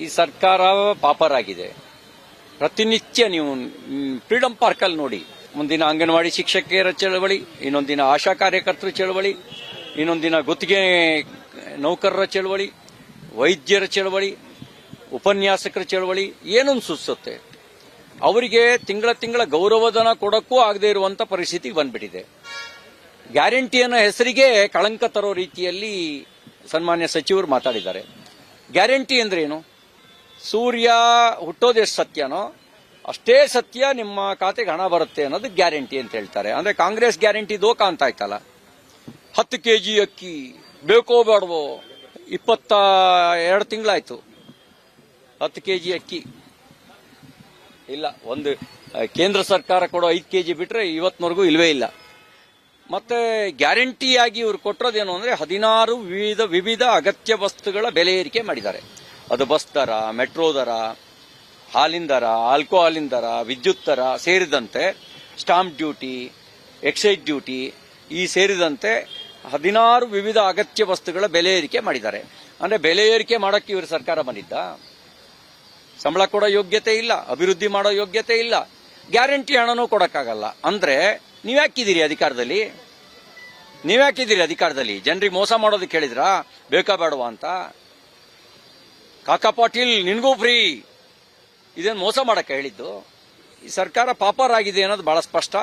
ಈ ಸರ್ಕಾರ ಪಾಪರಾಗಿದೆ. ಪ್ರತಿನಿತ್ಯ ನೀವು ಫ್ರೀಡಂ ಪಾರ್ಕಲ್ಲಿ ನೋಡಿ. ಒಂದಿನ ಅಂಗನವಾಡಿ ಶಿಕ್ಷಕಿಯರ ಚಳವಳಿ, ಇನ್ನೊಂದಿನ ಆಶಾ ಕಾರ್ಯಕರ್ತರ ಚಳವಳಿ, ಇನ್ನೊಂದಿನ ಗುತ್ತಿಗೆ ನೌಕರರ ಚಳವಳಿ, ವೈದ್ಯರ ಚಳವಳಿ, ಉಪನ್ಯಾಸಕರ ಚಳವಳಿ, ಏನೊಂದು ಸುಸುತ್ತೆ ಅವರಿಗೆ ತಿಂಗಳ ತಿಂಗಳ ಗೌರವಧನ ಕೊಡಕ್ಕೂ ಆಗದೆ ಇರುವಂತ ಪರಿಸ್ಥಿತಿ ಬಂದ್ಬಿಟ್ಟಿದೆ. ಗ್ಯಾರಂಟಿಯನ್ನ ಹೆಸರಿಗೆ ಕಳಂಕ ತರೋ ರೀತಿಯಲ್ಲಿ ಸನ್ಮಾನ್ಯ ಸಚಿವರು ಮಾತಾಡಿದ್ದಾರೆ. ಗ್ಯಾರಂಟಿ ಅಂದ್ರೆ ಏನು ಸೂರ್ಯ ಹುಟ್ಟೋದೆಷ್ಟು ಸತ್ಯನೋ ಅಷ್ಟೇ ಸತ್ಯ ನಿಮ್ಮ ಖಾತೆಗೆ ಹಣ ಬರುತ್ತೆ ಅನ್ನೋದು ಗ್ಯಾರಂಟಿ ಅಂತ ಹೇಳ್ತಾರೆ. ಅಂದ್ರೆ ಕಾಂಗ್ರೆಸ್ ಗ್ಯಾರಂಟಿ ದೋಕ ಅಂತ ಆಯ್ತಲ್ಲ ಹತ್ತು ಕೆ ಜಿ ಅಕ್ಕಿ ಬೇಕೋ ಬೇಡವೋ ಇಪ್ಪತ್ತ ಎರಡು ತಿಂಗಳಾಯ್ತು. ಹತ್ತು ಕೆ ಜಿ ಅಕ್ಕಿ. ಇಲ್ಲ, ಒಂದು ಕೇಂದ್ರ ಸರ್ಕಾರ ಕೊಡೋ ಐದು ಕೆ ಜಿ ಬಿಟ್ರೆ ಇವತ್ತಿನವರೆಗೂ ಇಲ್ವೇ ಇಲ್ಲ. ಮತ್ತೆ ಗ್ಯಾರಂಟಿಯಾಗಿ ಇವರು ಕೊಟ್ಟಿರೋದೇನು ಅಂದ್ರೆ ಹದಿನಾರು ವಿವಿಧ ವಿವಿಧ ಅಗತ್ಯ ವಸ್ತುಗಳ ಬೆಲೆ ಏರಿಕೆ ಮಾಡಿದ್ದಾರೆ. ಅದು ಬಸ್ ದರ, ಮೆಟ್ರೋ ದರ, ಹಾಲಿನ ದರ, ಆಲ್ಕೋಹಾಲಿನ ದರ, ವಿದ್ಯುತ್ ದರ ಸೇರಿದಂತೆ ಸ್ಟಾಂಪ್ ಡ್ಯೂಟಿ, ಎಕ್ಸೈಸ್ ಡ್ಯೂಟಿ ಈ ಸೇರಿದಂತೆ ಹದಿನಾರು ವಿವಿಧ ಅಗತ್ಯ ವಸ್ತುಗಳ ಬೆಲೆ ಏರಿಕೆ ಮಾಡಿದ್ದಾರೆ. ಅಂದ್ರೆ ಬೆಲೆ ಏರಿಕೆ ಮಾಡೋಕ್ಕೆ ಇವರು ಸರ್ಕಾರ ಬಂದಿದ್ದ? ಸಂಬಳ ಕೊಡೋ ಯೋಗ್ಯತೆ ಇಲ್ಲ, ಅಭಿವೃದ್ಧಿ ಮಾಡೋ ಯೋಗ್ಯತೆ ಇಲ್ಲ, ಗ್ಯಾರಂಟಿ ಹಣನೂ ಕೊಡೋಕ್ಕಾಗಲ್ಲ. ಅಂದ್ರೆ ನೀವ್ಯಾಕಿದ್ದೀರಿ ಅಧಿಕಾರದಲ್ಲಿ? ನೀವ್ಯಾಕಿದ್ದೀರಿ ಅಧಿಕಾರದಲ್ಲಿ? ಜನರಿಗೆ ಮೋಸ ಮಾಡೋದಕ್ಕೆ ಹೇಳಿದ್ರಾ ಬೇಕಾ ಬೇಡವಾ ಅಂತ? ಕಾಕಾ ಪಾಟೀಲ್, ನಿನ್ಗೂ ಫ್ರೀ. ಇದೇನು ಮೋಸ ಮಾಡಕ್ಕೆ ಹೇಳಿದ್ದು? ಈ ಸರ್ಕಾರ ಪಾಪರ್ ಆಗಿದೆ ಅನ್ನೋದು ಬಹಳ ಸ್ಪಷ್ಟ.